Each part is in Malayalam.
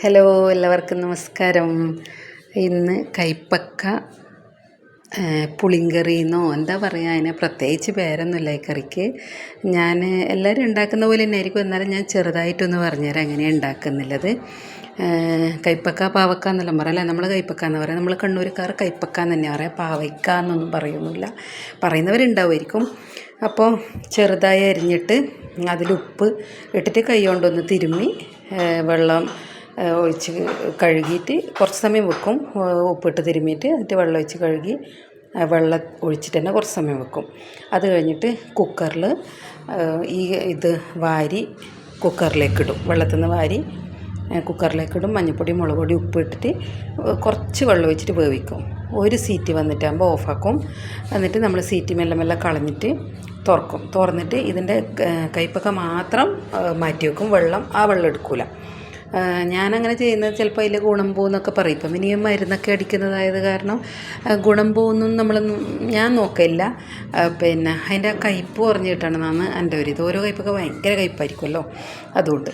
ഹലോ എല്ലാവർക്കും നമസ്കാരം. ഇന്ന് കൈപ്പക്ക ആ, പുളിങ്കറി എന്നോ എന്താ പറയുക അതിന് പ്രത്യേകിച്ച് പേരൊന്നുമില്ല ഈ കറിക്ക്. ഞാൻ എല്ലാവരും ഉണ്ടാക്കുന്ന പോലെ തന്നെ ആയിരിക്കും എന്നാലും ഞാൻ ചെറുതായിട്ടൊന്ന് പറഞ്ഞുതരാം എങ്ങനെയാണ് ഉണ്ടാക്കുന്നുള്ളത്. കൈപ്പക്ക പാവക്ക എന്നെല്ലാം പറയാം അല്ലേ? നമ്മൾ കൈപ്പക്ക എന്ന് പറയാം. നമ്മൾ കണ്ണൂർക്കാർ കൈപ്പക്ക എന്ന് തന്നെ പറയാം. പാവയ്ക്ക എന്നൊന്നും പറയുന്നില്ല. പറയുന്നവരുണ്ടാവുമായിരിക്കും. അപ്പോൾ ചെറുതായി അരിഞ്ഞിട്ട് അതിലുപ്പ് ഇട്ടിട്ട് കൈ കൊണ്ടൊന്ന് തിരുമ്മി വെള്ളം ഒഴിച്ച് കഴുകിയിട്ട് കുറച്ച് സമയം വെക്കും. ഉപ്പിട്ട് തിരുമ്മിയിട്ട് എന്നിട്ട് വെള്ളം ഒഴിച്ച് കഴുകി വെള്ളം ഒഴിച്ചിട്ട് തന്നെ കുറച്ച് സമയം വെക്കും. അത് കഴിഞ്ഞിട്ട് കുക്കറിൽ ഈ ഇത് വാരി കുക്കറിലേക്ക് ഇടും. വെള്ളത്തിൽ നിന്ന് വാരി കുക്കറിലേക്ക് ഇടും. മഞ്ഞൾപ്പൊടി മുളക് പൊടി ഉപ്പ് ഇട്ടിട്ട് കുറച്ച് വെള്ളം ഒഴിച്ചിട്ട് വേവിക്കും. ഒരു സീറ്റ് വന്നിട്ടാകുമ്പോൾ ഓഫാക്കും. എന്നിട്ട് നമ്മൾ സീറ്റ് മെല്ലെ മെല്ലെ കളഞ്ഞിട്ട് തുറക്കും. തുറന്നിട്ട് ഇതിന്റെ കയ്പൊക്കെ മാത്രം മാറ്റി വെക്കും. വെള്ളം ആ വെള്ളം എടുക്കൂല. ആ, ഞാനങ്ങനെ ചെയ്യുന്നത് ചിലപ്പോൾ അതിൽ ഗുണം പോകുന്നൊക്കെ പറയും. ഇപ്പം ഇനിയും മരുന്നൊക്കെ അടിക്കുന്നതായത് കാരണം ഗുണം പോകുന്നൊന്നും നമ്മൾ ഞാൻ നോക്കില്ല പിന്നെ അതിന്റെ കയ്പ്പ് കുറഞ്ഞ് കിട്ടണമെന്നാണ് എന്റെ ഒരു ഇത്. ഓരോ കയ്പ്പൊക്കെ ഭയങ്കര കയ്പ്പായിരിക്കുമല്ലോ അതുകൊണ്ട്.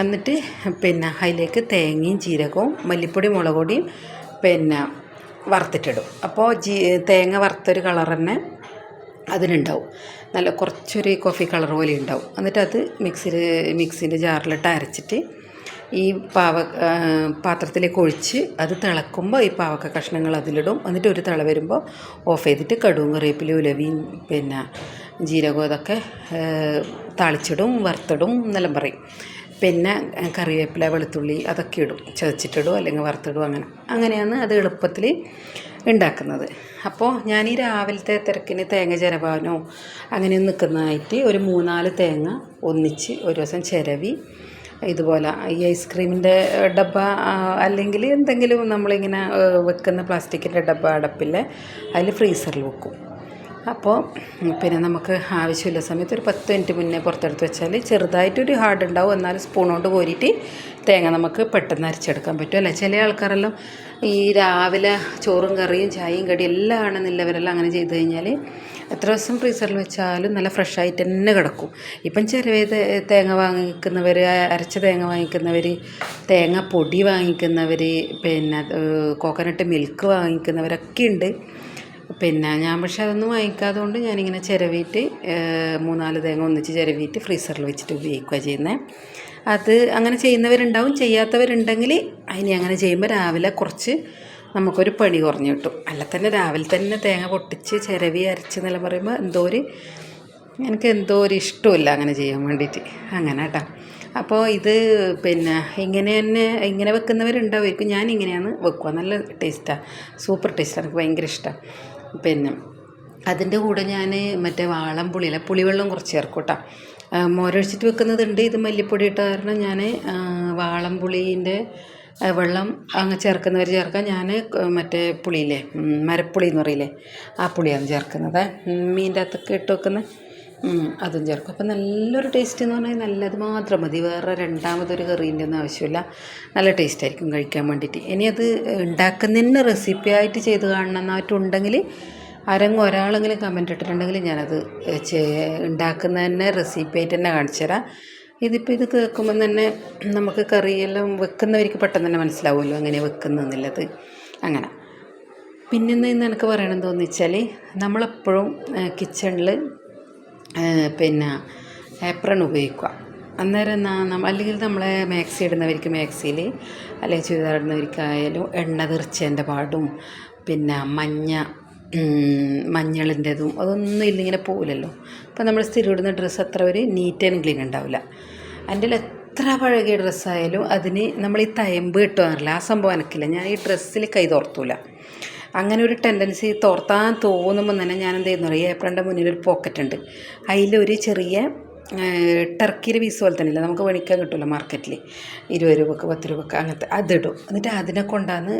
എന്നിട്ട് പിന്നെ അതിലേക്ക് തേങ്ങയും ജീരകവും മല്ലിപ്പൊടി മുളക് പൊടിയും പിന്നെ വറുത്തിട്ടിടും. അപ്പോൾ ജീ തേങ്ങ വറുത്തൊരു കളർ തന്നെ അതിനുണ്ടാവും. നല്ല കുറച്ചൊരു കോഫി കളർ പോലെ ഉണ്ടാവും. എന്നിട്ട് അത് മിക്സിയിൽ മിക്സിന്റെ ജാറിലിട്ട് അരച്ചിട്ട് ഈ പാവ പാത്രത്തിലേക്ക് ഒഴിച്ച് അത് തിളക്കുമ്പോൾ ഈ പാവക്ക കഷ്ണങ്ങൾ അതിലിടും. എന്നിട്ട് ഒരു തിള വരുമ്പോൾ ഓഫ് ചെയ്തിട്ട് കടുവും കറിവേപ്പിലും ഉലവിയും പിന്നെ ജീരകവും അതൊക്കെ താളിച്ചിടും വറുത്തിടും എന്നെല്ലാം പറയും. പിന്നെ കറിവേപ്പില വെളുത്തുള്ളി അതൊക്കെ ഇടും. ചതച്ചിട്ടിടും അല്ലെങ്കിൽ വറുത്തിടും അങ്ങനെ. അങ്ങനെയാണ് അത് എളുപ്പത്തിൽ ഉണ്ടാക്കുന്നത്. അപ്പോൾ ഞാൻ ഈ രാവിലത്തെ തിരക്കിന് തേങ്ങ ചിരവാനോ അങ്ങനെ നിൽക്കുന്നതായിട്ട് ഒരു മൂന്നാൽ തേങ്ങ ഒന്നിച്ച് ഒരു ദിവസം ചിരവി ഇതുപോലെ ഈ ഐസ്ക്രീമിന്റെ ഡബ്ബ അല്ലെങ്കിൽ എന്തെങ്കിലും നമ്മളിങ്ങനെ വെക്കുന്ന പ്ലാസ്റ്റിക്കിന്റെ ഡബ്ബ അടപ്പില്ലേ അതിൽ ഫ്രീസറിൽ വെക്കും. അപ്പോൾ പിന്നെ നമുക്ക് ആവശ്യമില്ല സമയത്ത് ഒരു പത്ത് മിനിറ്റ് മുന്നേ പുറത്തെടുത്ത് വെച്ചാൽ ചെറുതായിട്ടൊരു ഹാർഡ് ഉണ്ടാവും. എന്നാലും സ്പൂൺ കൊണ്ട് കോരിയിട്ട് തേങ്ങ നമുക്ക് പെട്ടെന്ന് അരച്ചെടുക്കാൻ പറ്റും അല്ലേ? ചില ആൾക്കാരെല്ലാം ഈ രാവിലെ ചോറും കറിയും ചായയും കടിയും എല്ലാം ആണെന്നുള്ളവരെല്ലാം അങ്ങനെ ചെയ്ത് കഴിഞ്ഞാൽ എത്ര ദിവസം ഫ്രീസറിൽ വെച്ചാലും നല്ല ഫ്രഷായിട്ട് തന്നെ കിടക്കും. ഇപ്പം ചെറിയ തേങ്ങ വാങ്ങിക്കുന്നവർ അരച്ച തേങ്ങ വാങ്ങിക്കുന്നവർ തേങ്ങ പൊടി വാങ്ങിക്കുന്നവർ പിന്നെ കോക്കനട്ട് മിൽക്ക് വാങ്ങിക്കുന്നവരൊക്കെ ഉണ്ട്. പിന്നെ ഞാൻ പക്ഷെ അതൊന്നും വാങ്ങിക്കാതെ കൊണ്ട് ഞാനിങ്ങനെ ചിരവിയിട്ട് മൂന്നാൽ തേങ്ങ ഒന്നിച്ച് ചിരവിയിട്ട് ഫ്രീസറിൽ വെച്ചിട്ട് ഉപയോഗിക്കുക ചെയ്യുന്നത് അത് അങ്ങനെ ചെയ്യുന്നവരുണ്ടാവും. ചെയ്യാത്തവരുണ്ടെങ്കിൽ അതിന് അങ്ങനെ ചെയ്യുമ്പോൾ രാവിലെ കുറച്ച് നമുക്കൊരു പണി കുറഞ്ഞു കിട്ടും. അല്ല തന്നെ രാവിലെ തന്നെ തേങ്ങ പൊട്ടിച്ച് ചിരവി അരച്ച് എന്നെല്ലാം പറയുമ്പോൾ എന്തോ ഒരു എനിക്ക് എന്തോ ഒരു ഇഷ്ടമില്ല അങ്ങനെ ചെയ്യാൻ വേണ്ടിയിട്ട്. അങ്ങനെ കേട്ടോ. അപ്പോൾ ഇത് പിന്നെ ഇങ്ങനെ തന്നെ ഇങ്ങനെ വെക്കുന്നവരുണ്ടാവുമായിരിക്കും ഞാൻ ഇങ്ങനെയാണ് വെക്കുക നല്ല ടേസ്റ്റാണ് സൂപ്പർ ടേസ്റ്റാണ് എനിക്ക് ഭയങ്കര ഇഷ്ടമാണ് പിന്നെ അതിന്റെ കൂടെ ഞാൻ മറ്റേ വാളം പുളിയില്ല പുളിവെള്ളം കുറച്ച് ചേർക്കും കേട്ടോ. മോരൊഴിച്ചിട്ട് വെക്കുന്നതുണ്ട്. ഇത് മല്ലിപ്പൊടി ഇട്ട കാരണം ഞാൻ വാളം പുളീന്റെ വെള്ളം അങ്ങ് ചേർക്കുന്നവർ ചേർക്കാം. ഞാൻ മറ്റേ പുളിയില്ലേ മരപ്പുളി എന്ന് പറയില്ലേ ആ പുളിയാണ് ചേർക്കുന്നത്. മീന്റെ അകത്തൊക്കെ ഇട്ട് വെക്കുന്ന ഉം, അതും ചേർക്കും. അപ്പം നല്ലൊരു ടേസ്റ്റ് എന്ന് പറഞ്ഞാൽ നല്ലത് മാത്രം മതി. വേറെ രണ്ടാമതൊരു കറീന്റെ ഒന്നും ആവശ്യമില്ല. നല്ല ടേസ്റ്റ് ആയിരിക്കും കഴിക്കാൻ വേണ്ടിയിട്ട്. ഇനി അത് ഉണ്ടാക്കുന്നതിന് റെസിപ്പി ആയിട്ട് ചെയ്ത് കാണണമെന്നായിട്ടുണ്ടെങ്കിൽ ആരെങ്കിലും ഒരാളെങ്കിലും കമന്റ് ഇട്ടിട്ടുണ്ടെങ്കിൽ ഞാനത് ഉണ്ടാക്കുന്ന ഉണ്ടാക്കുന്നതന്നെ റെസിപ്പി ആയിട്ട് തന്നെ കാണിച്ചു തരാം. ഇതിപ്പോൾ ഇത് കേൾക്കുമ്പം തന്നെ നമുക്ക് കറിയെല്ലാം വെക്കുന്നവർക്ക് പെട്ടെന്ന് തന്നെ മനസ്സിലാവുമല്ലോ അങ്ങനെ വെക്കുന്നതെന്നുള്ളത് അങ്ങനെ. പിന്നെ ഇന്ന് എനിക്ക് പറയണമെന്ന് തോന്നിച്ചാൽ നമ്മളെപ്പോഴും കിച്ചണിൽ പിന്നെ ഏപ്രൺ ഉപയോഗിക്കുക. അന്നേരം നമ്മൾ നമ്മ അല്ലെങ്കിൽ നമ്മളെ മാക്സി ഇടുന്നവർക്ക് മാക്സിയിൽ അല്ലെങ്കിൽ ചുരിദാർ ഇടുന്നവർക്കായാലും എണ്ണ തെറിച്ചതിന്റെ പാടും പിന്നെ മഞ്ഞ മഞ്ഞളിന്റെതും അതൊന്നും ഇല്ലിങ്ങനെ പോകില്ലല്ലോ അപ്പം നമ്മൾ സ്ഥിരം ഇടുന്ന ഡ്രസ്സ് അത്ര ഒരു നീറ്റ് ആൻഡ് ക്ലീൻ ഉണ്ടാവില്ല. എന്റെ എത്ര പഴകിയ ഡ്രസ്സായാലും അതിന് നമ്മൾ ഈ തയമ്പ് കിട്ടുവാറില്ല ആ സംഭവം എനിക്കില്ല. ഞാൻ ഈ ഡ്രസ്സിൽ കൈ തോർത്തൂല. അങ്ങനെ ഒരു ടെൻഡൻസി തോർത്താൻ തോന്നുമ്പോൾ തന്നെ ഞാൻ എന്ത് ചെയ്യുന്നു? അറിയാം? ഏപ്രിലിന്റെ മുന്നിൽ ഒരു പോക്കറ്റ് ഉണ്ട്. അതിലൊരു ചെറിയ ടർക്കിയുടെ പീസ് പോലെ തന്നെ ഇല്ല? നമുക്ക് മേടിക്കാൻ കിട്ടുമല്ലോ മാർക്കറ്റിൽ ഇരുപത് രൂപക്ക് പത്ത് രൂപക്ക് അങ്ങനത്തെ അതിടും എന്നിട്ട് അതിനെ കൊണ്ടാണ്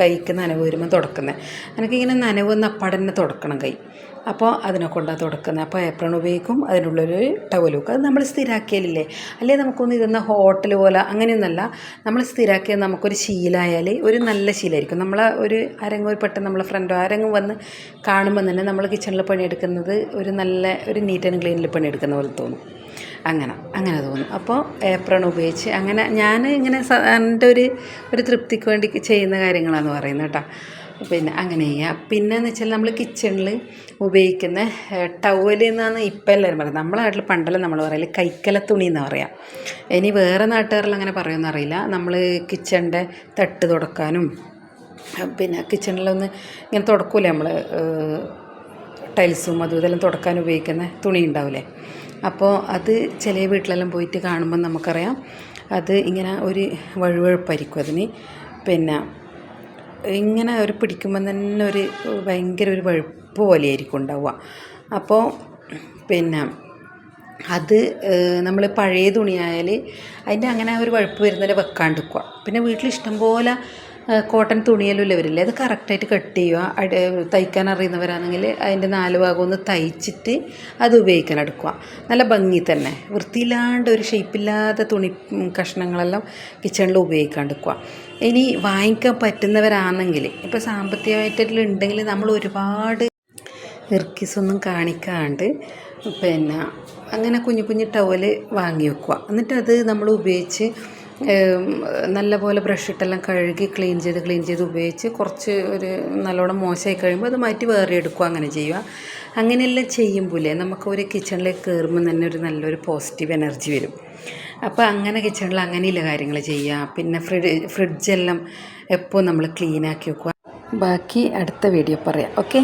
കൈക്ക് നനവ് വരുമ്പോൾ തുടക്കുന്നത് എനിക്കിങ്ങനെ നനവ് നപ്പാടന്നെ തുടക്കണം കൈ. അപ്പോൾ അതിനെ കൊണ്ടാണ് തുടക്കുന്നത്. അപ്പോൾ ഏപ്രൺ ഉപയോഗിക്കും അതിനുള്ളൊരു വെക്കും അത് നമ്മൾ സ്ഥിരാക്കിയാലില്ലേ? അല്ലേ നമുക്കൊന്ന് ഇരുന്ന ഹോട്ടൽ പോലെ അങ്ങനെയൊന്നല്ല. നമ്മൾ സ്ഥിരാക്കിയാൽ നമുക്കൊരു ശീലമായാൽ ഒരു നല്ല ശീലമായിരിക്കും. നമ്മളെ ഒരു ആരെങ്കിലും ഒരു പെട്ടെന്ന് നമ്മളെ ഫ്രണ്ടോ ആരെങ്കിലും വന്ന് കാണുമ്പോൾ തന്നെ നമ്മൾ കിച്ചണിൽ പണിയെടുക്കുന്നത് ഒരു നല്ല ഒരു നീറ്റ് ആൻഡ് ക്ലീനിൽ പണിയെടുക്കുന്ന പോലെ തോന്നും. അങ്ങനെ അങ്ങനെ തോന്നും. അപ്പോൾ ഏപ്രൺ ഉപയോഗിച്ച് അങ്ങനെ ഞാൻ ഇങ്ങനെ എന്റെ ഒരു ഒരു തൃപ്തിക്ക് വേണ്ടി ചെയ്യുന്ന കാര്യങ്ങളാണെന്ന് പറയുന്നത് കേട്ടോ. പിന്നെ അങ്ങനെ ചെയ്യുക പിന്നെയെന്ന് വെച്ചാൽ നമ്മൾ കിച്ചണിൽ ഉപയോഗിക്കുന്ന ടവൽ എന്നാണ് ഇപ്പം എല്ലാവരും പറയുന്നത്. നമ്മളെ നാട്ടിൽ പണ്ടെല്ലാം നമ്മൾ പറയൽ കൈക്കല തുണി എന്ന് പറയാം. ഇനി വേറെ നാട്ടുകാരിൽ അങ്ങനെ പറയുമെന്ന് അറിയില്ല. നമ്മൾ കിച്ചണിന്റെ തട്ട് തുടക്കാനും പിന്നെ കിച്ചണിലൊന്ന് ഇങ്ങനെ തുടക്കൂലേ നമ്മൾ ടൈൽസും അതും ഇതെല്ലാം തുടക്കാൻ ഉപയോഗിക്കുന്ന തുണി ഉണ്ടാവില്ലേ അപ്പോൾ അത് ചില വീട്ടിലെല്ലാം പോയിട്ട് കാണുമ്പോൾ നമുക്കറിയാം. അത് ഇങ്ങനെ ഒരു വഴുവഴുപ്പായിരിക്കും അതിന്. പിന്നെ ഇങ്ങനെ ഒരു പിടിക്കുമ്പോൾ തന്നെ ഒരു ഭയങ്കര ഒരു വഴുപ്പ് പോലെയായിരിക്കും ഉണ്ടാവുക. അപ്പോൾ പിന്നെ അത് നമ്മൾ പഴയ തുണിയായാൽ അതിന്റെ അങ്ങനെ ഒരു വഴുപ്പ് വരുന്നതിന് വെക്കാണ്ടിരിക്കുക. പിന്നെ വീട്ടിൽ ഇഷ്ടംപോലെ കോട്ടൺ തുണിയെല്ലാം വരില്ലേ അത് കറക്റ്റായിട്ട് കട്ട് ചെയ്യുക. തയ്ക്കാൻ അറിയുന്നവരാണെങ്കിൽ അതിന്റെ നാല് ഭാഗം ഒന്ന് തയ്ച്ചിട്ട് അത് ഉപയോഗിക്കാൻ എടുക്കുക നല്ല ഭംഗി തന്നെ. വൃത്തിയില്ലാണ്ട് ഒരു ഷേപ്പില്ലാത്ത തുണി കഷ്ണങ്ങളെല്ലാം കിച്ചണിൽ ഉപയോഗിക്കാണ്ടിരിക്കുക ഇനി വാങ്ങിക്കാൻ പറ്റുന്നവരാണെങ്കിൽ ഇപ്പോൾ സാമ്പത്തികമായിട്ടുള്ള ഉണ്ടെങ്കിൽ നമ്മൾ ഒരുപാട് ഇർക്കിസൊന്നും കാണിക്കാണ്ട് പിന്നെ അങ്ങനെ കുഞ്ഞു കുഞ്ഞു ടവൽ വാങ്ങി വെക്കുക. എന്നിട്ട് അത് നമ്മൾ ഉപയോഗിച്ച് നല്ലപോലെ ബ്രഷിട്ടെല്ലാം കഴുകി ക്ലീൻ ചെയ്ത് ക്ലീൻ ചെയ്ത് ഉപയോഗിച്ച് കുറച്ച് ഒരു നല്ലോണം മോശമായി കഴിയുമ്പോൾ അത് മാറ്റി വേറെ എടുക്കുക അങ്ങനെ ചെയ്യുക. അങ്ങനെയെല്ലാം ചെയ്യുമ്പോഴേ നമുക്ക് ഒരു കിച്ചണിലേക്ക് കയറുമ്പോൾ തന്നെ ഒരു നല്ലൊരു പോസിറ്റീവ് എനർജി വരും. അപ്പോൾ അങ്ങനെ കിച്ചണിൽ അങ്ങനെയുള്ള കാര്യങ്ങൾ ചെയ്യുക. പിന്നെ ഫ്രിഡ്ജ് ഫ്രിഡ്ജെല്ലാം എപ്പോൾ നമ്മൾ ക്ലീനാക്കി വെക്കുക. ബാക്കി അടുത്ത വീഡിയോ പറയാം. ഓക്കെ